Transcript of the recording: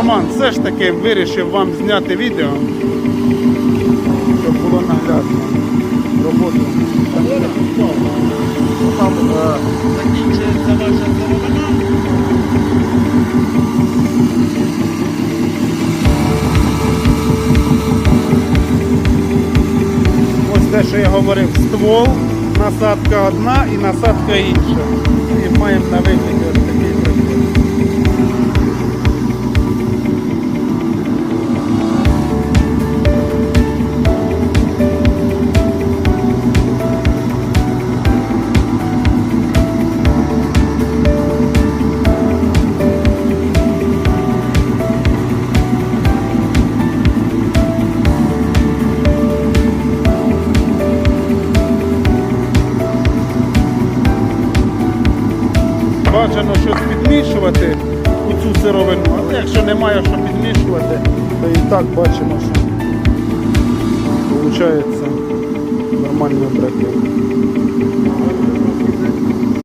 Роман все ж таки вирішив вам зняти відео, щоб було наглядно. Роботу. Там е, закінчується ваша сировина. Ось те, що я говорив, ствол, насадка одна і насадка інша. І маємо на вигляді ось такий Бажано щось підмішувати у цю сировину, але якщо немає що підмішувати, то і так бачимо, що виходить нормальний бракет.